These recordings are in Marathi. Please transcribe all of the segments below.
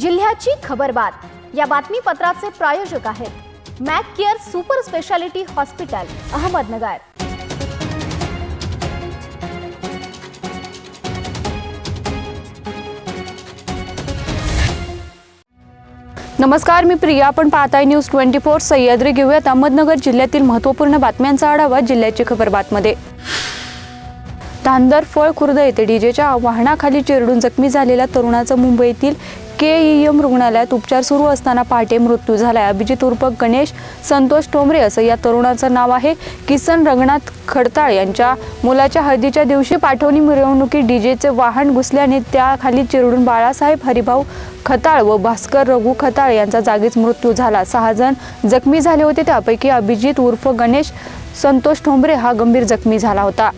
जिल्ह्याची खबरबात या बातमीपत्राचे प्रायोजक आहेत Mac care super speciality hospital Ahmednagar. नमस्कार मी प्रिया. आपण पाहताय न्यूज ट्वेंटी फोर. सह्याद्री घेऊयात. अहमदनगर जिल्ह्यातील महत्त्वपूर्ण बातम्यांचा आढावा जिल्ह्याची खबरबातमध्ये धांदर फळ खुर्द येथे डीजेच्या वाहनाखाली चिरडून जखमी झालेल्या तरुणाचा मुंबईतील के ई एम रुग्णालयात उपचार सुरू असताना पहाटे मृत्यू झालाय अभिजित उर्फ गणेश संतोष ठोंबरे असं या तरुणाचं नाव आहे. किसन रंगनाथ खडताळ यांच्या मुलाच्या हळदीच्या दिवशी पाठवणी मिरवणुकीत डीजेचे वाहन घुसल्याने त्याखाली चिरडून बाळासाहेब हरिभाऊ खताळ व भास्कर रघु खताळ यांचा जागीच मृत्यू झाला. सहा जण जखमी झाले होते. त्यापैकी अभिजित उर्फ गणेश संतोष ठोंबरे हा गंभीर जखमी झाला होता.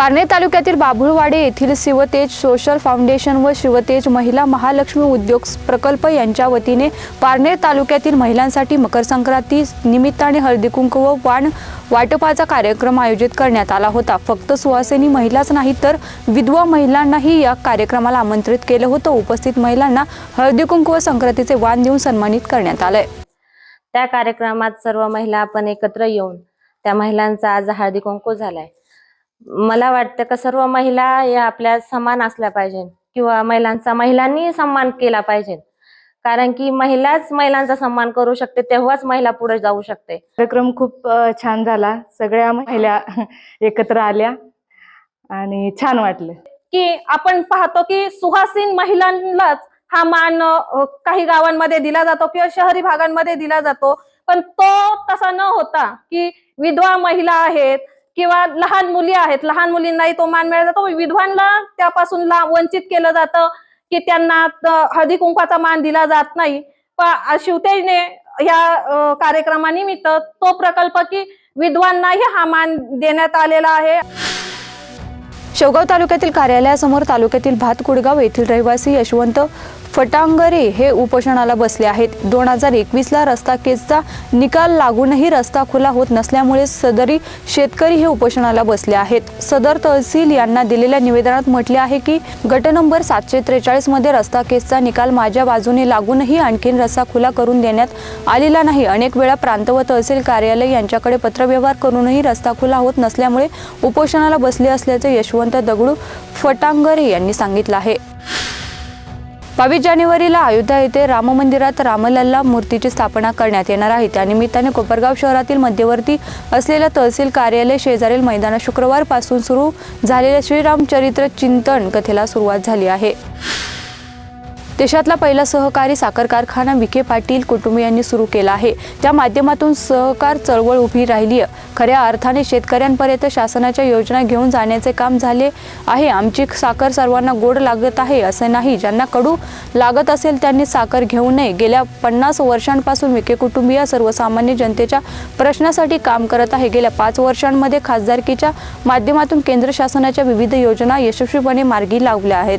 पारनेर तालुक्यातील बाभुळवाडे येथील शिवतेज सोशल फाउंडेशन व शिवतेज महिला महालक्ष्मी उद्योग प्रकल्प यांच्या वतीने पारनेर तालुक्यातील महिलांसाठी मकर संक्रांती निमित्ताने हळदीकुंक व वाण वाटपाचा कार्यक्रम आयोजित करण्यात आला होता. फक्त सुवासिनी महिलाच नाही तर विधवा महिलांनाही या कार्यक्रमाला आमंत्रित केलं होतं. उपस्थित महिलांना हळदीकुंक व संक्रांतीचे वाण देऊन सन्मानित करण्यात आलंय. त्या कार्यक्रमात सर्व महिला आपण एकत्र येऊन त्या महिलांचा आज हळदी कुंकू झालाय. मला वाटतं का सर्व महिला या आपल्या समान असल्या पाहिजे किंवा महिलांचा महिलांनी सन्मान केला पाहिजे कारण की महिलाच महिलांचा सन्मान करू शकते तेव्हाच महिला पुढे जाऊ शकते. कार्यक्रम खूप छान झाला. सगळ्या महिला एकत्र आल्या आणि छान वाटलं. की आपण पाहतो की सुहासीन महिलांनाच हा मान काही गावांमध्ये दिला जातो किंवा शहरी भागांमध्ये दिला जातो. पण तो तसा न होता की विधवा महिला आहेत किंवा लहान मुली आहेत लहान मुलींनाही तो मान मिळाला जातो. विधवांना त्यापासून ला- वंचित केलं जातं की त्यांना हळदी कुंकवाचा मान दिला जात नाही. पण शिवतेने या कार्यक्रमानिमित्त तो प्रकल्प की विधवांनाही हा मान देण्यात आलेला आहे. शेवगाव तालुक्यातील कार्यालयासमोर तालुक्यातील भात कुडगाव येथील रहिवासी यशवंत फटांगरे हे उपोषणाला बसले आहेत. दोन हजार एकवीसला रस्ता केसचा निकाल लागूनही रस्ता खुला होत नसल्यामुळे सदरी शेतकरी हे उपोषणाला बसले आहेत. सदर तहसील यांना दिलेल्या निवेदनात म्हटले आहे की गट नंबर सातशे त्रेचाळीसमध्ये रस्ता केसचा निकाल माझ्या बाजूने लागूनही आणखीन रस्ता खुला करून देण्यात आलेला नाही. अनेक वेळा प्रांत व तहसील कार्यालय यांच्याकडे पत्रव्यवहार करूनही रस्ता खुला होत नसल्यामुळे उपोषणाला बसले असल्याचे यशवंत दगडू फटांगरे यांनी सांगितलं आहे. बावीस जानेवारीला अयोध्या येथे राम मंदिरात रामलल्ला मूर्तीची स्थापना करण्यात येणार आहे. त्यानिमित्ताने कोपरगाव शहरातील मध्यवर्ती असलेल्या तहसील कार्यालय शेजारील मैदानात शुक्रवारपासून सुरू झालेल्या श्रीरामचरित्र चिंतन कथेला सुरुवात झाली आहे. देशातला पहिला सहकारी साखर कारखाना विखे पाटील कुटुंबियांनी सुरू केला आहे. त्या माध्यमातून सहकार चळवळ उभी राहिली आहे. खऱ्या अर्थाने शेतकऱ्यांपर्यंत शासनाच्या योजना घेऊन जाण्याचे काम झाले आहे. आमची साखर सर्वांना गोड लागत आहे असे नाही. ज्यांना कडू लागत असेल त्यांनी साखर घेऊ नये. गेल्या पन्नास वर्षांपासून विखे कुटुंबीय सर्वसामान्य जनतेच्या प्रश्नासाठी काम करत आहे. गेल्या पाच वर्षांमध्ये खासदारकीच्या माध्यमातून केंद्र शासनाच्या विविध योजना यशस्वीपणे मार्गी लावल्या आहेत.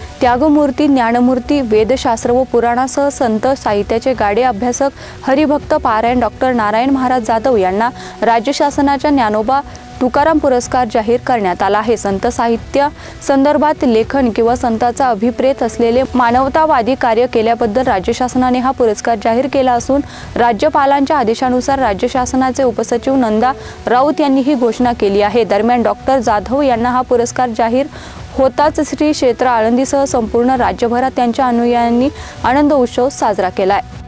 त्यागमूर्ती ज्ञानमूर्ती वेदशास्त्र व पुराणासह संत साहित्याचे गाडे अभ्यासक हरिभक्त पारायण डॉक्टर नारायण महाराज जाधव यांना राज्य शासनाच्या ज्ञानोबा तुकाराम पुरस्कार जाहीर करण्यात आला आहे. संत साहित्य संदर्भात लेखन किंवा संताचा अभिप्रेत असलेले मानवतावादी कार्य केल्याबद्दल राज्य शासनाने हा पुरस्कार जाहीर केला असून राज्यपालांच्या आदेशानुसार राज्य शासनाचे उपसचिव नंदा राऊत यांनी ही घोषणा केली आहे. दरम्यान डॉक्टर जाधव यांना हा पुरस्कार जाहीर होताच श्री क्षेत्र आळंदीसह संपूर्ण राज्यभरात त्यांच्या अनुयायांनी आनंद उत्सव साजरा केला आहे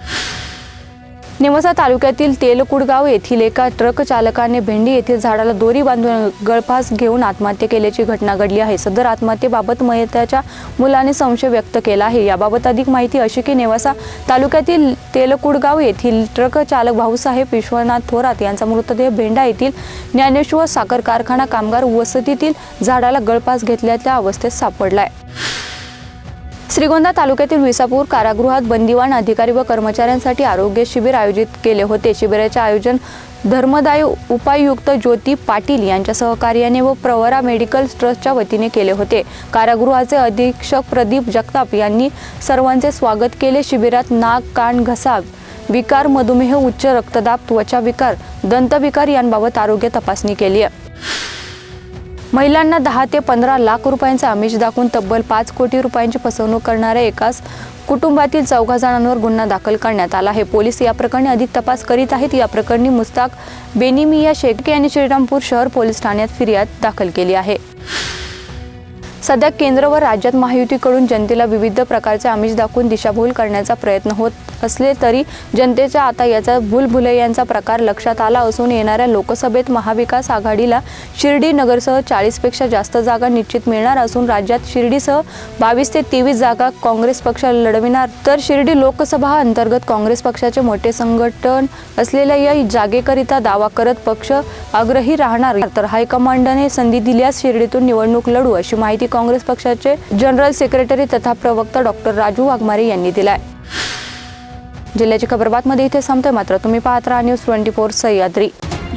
नेवासा तालुक्यातील तेलकुडगाव येथील एका ट्रक चालकाने भेंडी येथील झाडाला दोरी बांधून गळफास घेऊन आत्महत्या केल्याची घटना घडली आहे. सदर आत्महत्येबाबत मयताच्या मुलाने संशय व्यक्त केला आहे. याबाबत अधिक माहिती अशी की नेवासा तालुक्यातील तेलकुडगाव येथील ट्रक चालक भाऊसाहेब विश्वनाथ थोरात यांचा मृतदेह भेंडा येथील ज्ञानेश्वर साखर कारखाना कामगार वसतीतील झाडाला गळफास घेतल्याच्या अवस्थेत सापडलाय श्रीगोंदा तालुक्यातील विसापूर कारागृहात बंदिवान अधिकारी व कर्मचाऱ्यांसाठी आरोग्य शिबिर आयोजित केले होते. शिबिराचे आयोजन धर्मदाय उपायुक्त ज्योती पाटील यांच्या सहकार्याने व प्रवरा मेडिकल ट्रस्टच्या वतीने केले होते. कारागृहाचे अधीक्षक प्रदीप जगताप यांनी सर्वांचे स्वागत केले. शिबिरात नाक कान घसा विकार मधुमेह उच्च रक्तदाब त्वचा विकार दंतविकार यांबाबत आरोग्य तपासणी केली आहे. महिलांना दहा ते पंधरा लाख रुपयांचे आमिष दाखवून तब्बल पाच कोटी रुपयांची फसवणूक करणाऱ्या एकाच कुटुंबातील चौघा जणांवर गुन्हा दाखल करण्यात आला आहे. पोलीस या प्रकरणी अधिक तपास करीत आहेत. या प्रकरणी मुस्ताक बेनिमिया शेख यांनी श्रीरामपूर शहर पोलीस ठाण्यात फिर्याद दाखल केली आहे. सध्या केंद्र व राज्यात महायुतीकडून जनतेला विविध प्रकारचे आमिष दाखवून दिशाभूल करण्याचा प्रयत्न होत असले तरी जनतेच्या आता याचा भूलभुलैयांचा प्रकार लक्षात आला असून येणाऱ्या लोकसभेत महाविकास आघाडीला शिर्डी नगरसह चाळीसपेक्षा जास्त जागा निश्चित मिळणार असून राज्यात शिर्डीसह बावीस ते तेवीस जागा काँग्रेस पक्ष लढविणार. तर शिर्डी लोकसभा अंतर्गत काँग्रेस पक्षाचे मोठे संघटन असलेल्या या जागेकरिता दावा करत पक्ष आग्रही राहणार. तर हायकमांडने संधी दिल्यास शिर्डीतून निवडणूक लढू अशी माहिती काँग्रेस पक्षाचे जनरल सेक्रेटरी तथा प्रवक्ता डॉक्टर राजू वाघमारे यांनी दिलाय. जिल्ह्याची खबरबातमध्ये इथे संपते मात्र. तुम्ही पाहत राहा न्यूज ट्वेंटी फोर सह्याद्री.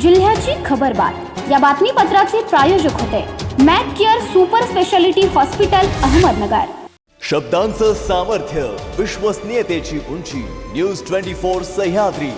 जिल्ह्याची खबरबात या बातमीपत्राचे प्रायोजक होते Mac care super speciality hospital Ahmednagar. शब्दांचं सामर्थ्य विश्वसनीयतेची उंची न्यूज ट्वेंटी फोर सह्याद्री.